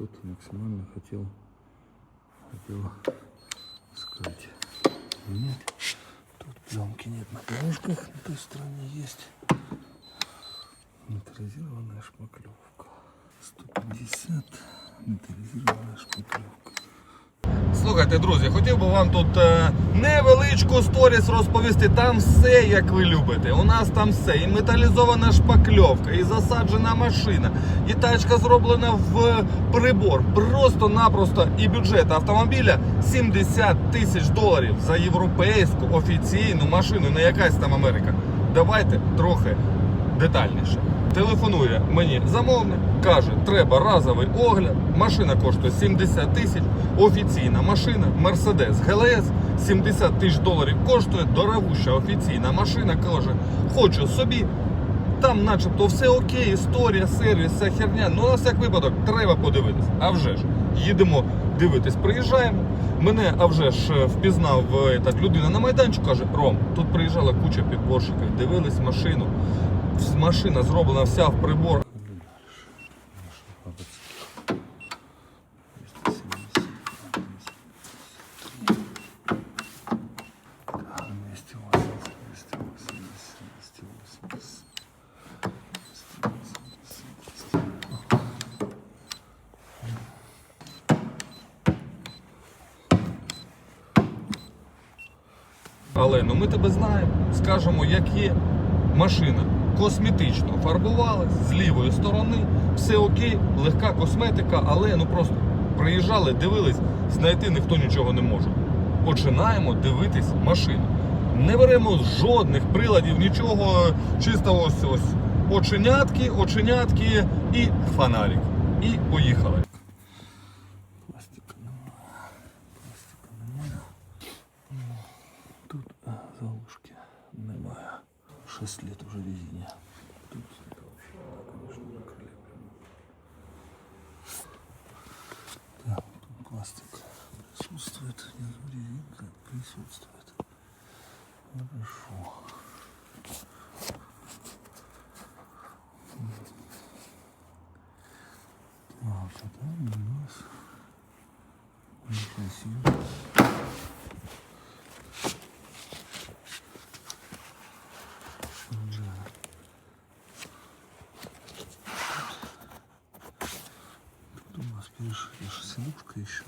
тут максимально хотел, хотел скрыть. Нет, тут пленки нет на дорожках, на той стороне есть металлизированная шпаклевка. 150 металлизированная шпаклевка. Слухайте, друзі, хотів би вам тут е, невеличку сторіс розповісти. Там все, як ви любите. У нас там все. І металізована шпакльовка, і засаджена машина, і тачка зроблена в прибор. Просто-напросто і бюджет автомобіля 70 тисяч доларів за європейську офіційну машину, не якась там Америка. Давайте трохи детальніше. Телефонує мені замовник, каже, треба разовий огляд. Машина коштує 70 тисяч. Офіційна машина, Mercedes GLS, 70 тисяч доларів коштує. Дорогуща офіційна машина. Каже, хочу собі. Там начебто все окей, історія, сервіс, вся херня. Ну на всяк випадок треба подивитись. А вже ж, їдемо дивитись, приїжджаємо. Мене, а вже ж впізнав е, так, людина на майданчику, каже, Ром, тут приїжджала куча підборщиків, дивились машину. Машина зроблена вся в прибор. Але ну ми тебе знаємо, скажемо, як є. Машина косметично фарбували з лівої сторони, все окей, легка косметика, але ну просто приїжджали, дивились, знайти ніхто нічого не може. Починаємо дивитись машину. Не беремо жодних приладів, нічого, чисто ось ось оченятки, оченятки і фонарик. І поїхали. 6 лет уже резине. Тут это вообще, да, конечно, наколеплено. Так, тут пластик присутствует. Внизу резинка присутствует. Хорошо. Нас перешита сидушка еще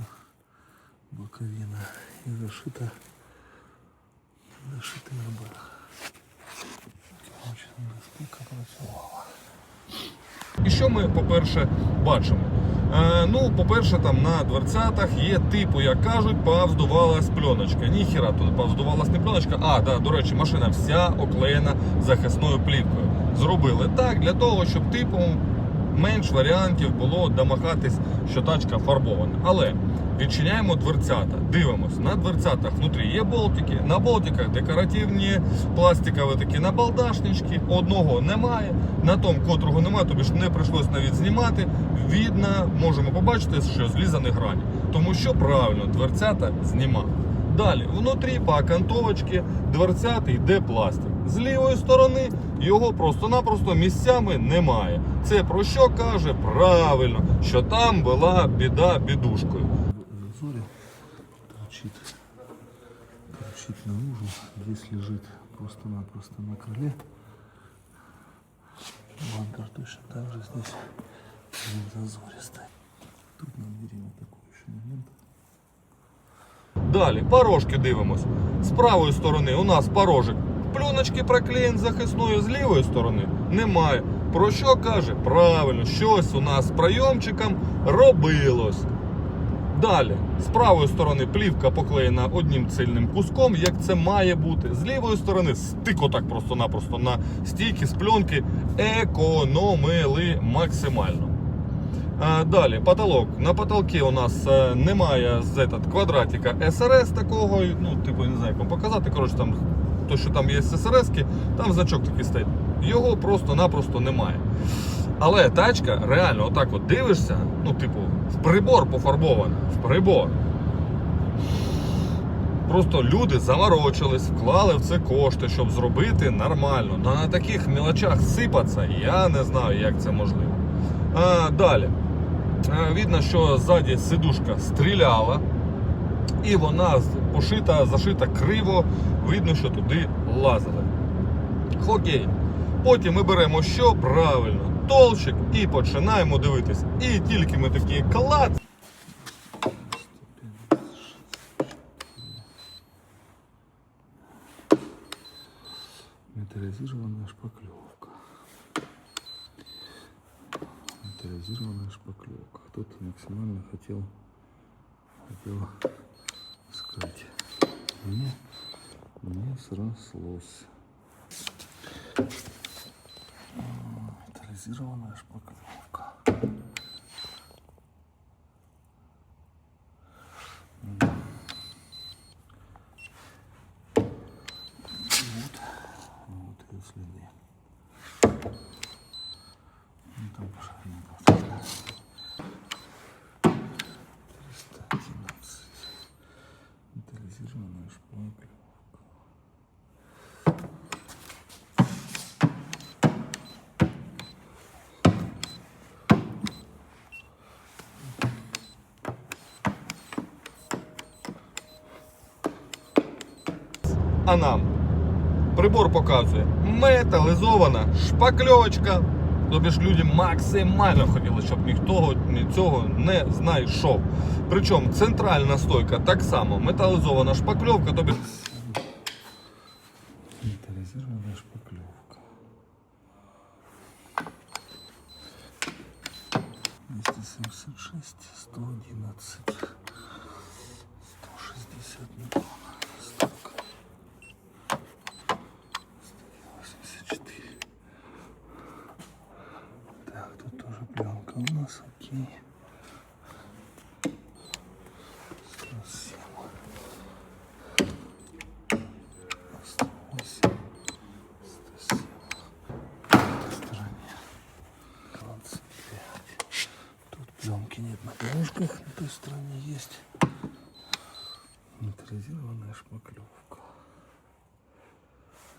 боковина и зашита зашитый РБ. Короче, насколько працювала. І що ми, по-перше, бачимо? Е, ну, по-перше, там на дверцятах є типу, як кажуть, повздувалась пленочка. Ніхіра тут повздувалась не пленочка. А, да, до речі, машина вся оклеєна захисною плівкою. Зробили так для того, щоб типу менш варіантів було домагатись, що тачка фарбована. Але відчиняємо дверцята, дивимось, на дверцятах внутрі є болтики, на болтиках декоративні пластикові такі набалдашнички, одного немає, на тому, котрого немає, тобі ж не прийшлось навіть знімати. Видно, можемо побачити, що злізані грані. Тому що правильно дверцята знімати. Далі, внутрі по окантовочці дверцяти йде пластик. З лівої сторони його просто-напросто місцями немає. Це про що каже? Правильно, що там була біда бідушкою. В зазоре торчит, торчит наружу. Здесь лежит просто-напросто на крыле. Бампер точно так же здесь в зазоре стоит. Тут на двери вот такой еще момент. Далі, порожки дивимось. З правої сторони у нас порожик. Пленочки проклеєн захисною, з лівої сторони немає. Про що каже? Правильно, щось у нас з прийомчиком робилось. Далі, з правої сторони плівка поклеєна одним цільним куском, як це має бути. З лівої сторони стик отак просто-напросто на стійки з пленки економили максимально. Далі, потолок. На потолці у нас е, немає квадратика СРС такого, ну, типу, не знаю, як вам показати. Коротше, там, то, що там є СРС, там значок такий стоїть. Його просто-напросто немає. Але тачка реально отак от дивишся, ну, типу, в прибор пофарбована, в прибор. Просто люди заморочились, вклали в це кошти, щоб зробити нормально. Ну, на таких мілочах сипатися, я не знаю, як це можливо. А, далі. Е, Видно, що ззаді сидушка стріляла, і вона пошита, зашита криво. Видно, що туди лазили. Окей. Потім ми беремо що? Правильно, толщик і починаємо дивитись. І тільки ми такі клац. Металлизированная шпаклевка. Металлизированная шпаклевка. Кто-то максимально хотел скрыть. Мне, не срослось. Металлизированная шпаклевка. Вот, вот ее следы. Ну, там по ширине просто. 311. Металлизированная шпаклевка. А нам прибор показує металізована шпакльовочка. Тобі ж люди максимально хотіли, щоб ніхто цього не знайшов. Причому центральна стойка так само металізована шпакльовка, тобі Металлизированная шпаклевка. 276, 111, 160 миллионов, столько. Стороне есть металлизированная шпаклевка.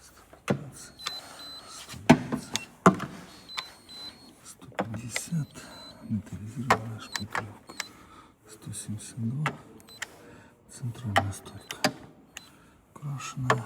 115, 120, 150, металлизированная шпаклевка. 172, центральная стойка. Крашеная.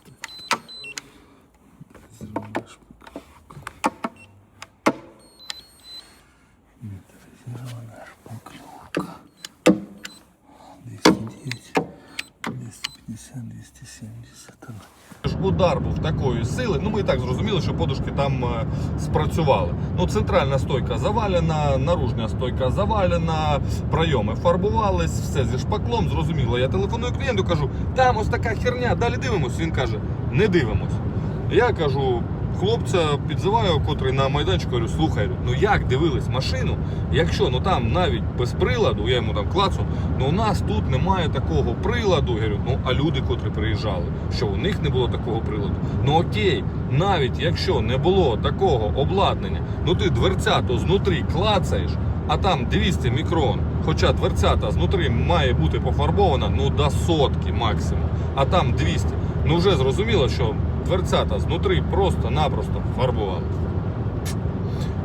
Тоже удар був такої сили. Ну ми і так зрозуміли, що подушки там е, спрацювали. Ну, центральна стойка завалена, наружня стойка завалена, прийоми фарбувались, все зі шпаклом. Зрозуміло. Я телефоную клієнту, кажу, там ось така херня, далі дивимось. Він каже, не дивимось. Я кажу. Хлопця підзиваю, котрий на майданчику говорю, слухай, ну як дивились машину, якщо ну там навіть без приладу, я йому там клацу, ну у нас тут немає такого приладу. Я говорю, ну а люди, котрі приїжджали, що у них не було такого приладу. Ну окей, навіть якщо не було такого обладнання, ну ти дверцято знутрі клацаєш, а там 200 мікрон. Хоча дверцята знутрі має бути пофарбована ну до сотки максимум, а там 200. Ну вже зрозуміло, що дверцята знутрі просто-напросто фарбували.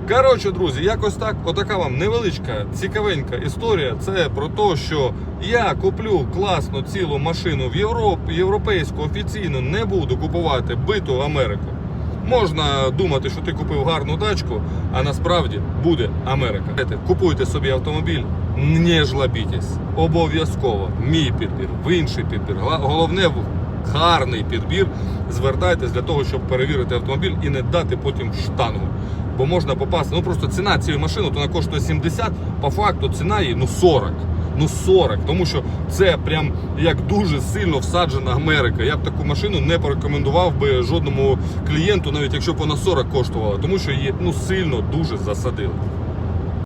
Коротше, друзі, якось так, отака вам невеличка, цікавенька історія. Це про те, що я куплю класну цілу машину в Європі, європейську офіційно не буду купувати биту Америку. Можна думати, що ти купив гарну тачку, а насправді буде Америка. Купуйте собі автомобіль, не жлобітесь. Обов'язково мій підбір, в інший підбір. Головне гарний підбір. Звертайтесь для того, щоб перевірити автомобіль і не дати потім штангу. Бо можна попасти. Ну просто ціна цієї машини, то вона коштує 70, по факту ціна її ну 40. Ну 40, тому що це прям як дуже сильно всаджена Америка. Я б таку машину не порекомендував би жодному клієнту, навіть якщо б вона 40 коштувала, тому що її ну сильно дуже засадили.